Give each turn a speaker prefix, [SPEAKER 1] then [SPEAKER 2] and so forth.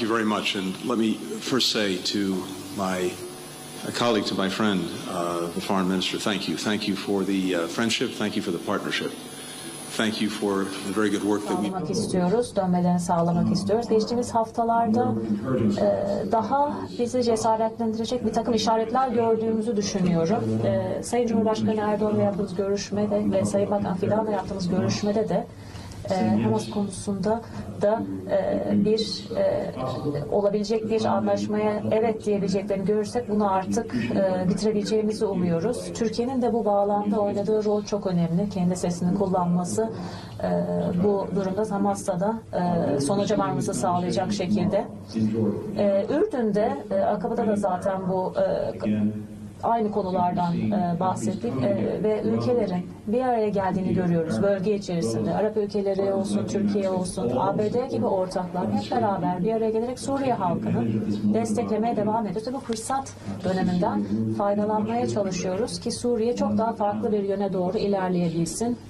[SPEAKER 1] Thank you very much. And let me first say to my colleague, to my friend, uh, the foreign minister, thank you. Thank you for the uh, friendship. Thank you for the partnership. Thank you for the very good work that we
[SPEAKER 2] sağlamak istiyoruz, dönmelerini sağlamak istiyoruz. Geçtiğimiz haftalarda e, daha bizi cesaretlendirecek bir takım işaretler gördüğümüzü düşünüyorum. E, Sayın Cumhurbaşkanı Erdoğan'la yaptığımız görüşmede ve Sayın Bakan Fidan'la yaptığımız görüşmede de e, Hamas konusunda da e, bir e, olabilecek bir anlaşmaya evet diyebileceklerini görürsek bunu artık e, bitirebileceğimizi umuyoruz. Türkiye'nin de bu bağlamda oynadığı rol çok önemli. Kendi sesini kullanması e, bu durumda Hamas'ta da e, sonuca varması sağlayacak şekilde. E, Ürdün'de, e, Akaba'da da zaten bu e, aynı konulardan e, bahsettik e, ve ülkelerin bir araya geldiğini görüyoruz bölge içerisinde. Arap ülkeleri olsun, Türkiye olsun, ABD gibi ortaklar hep beraber bir araya gelerek Suriye halkını desteklemeye devam ediyoruz. Bu fırsat döneminden faydalanmaya çalışıyoruz ki Suriye çok daha farklı bir yöne doğru ilerleyebilsin.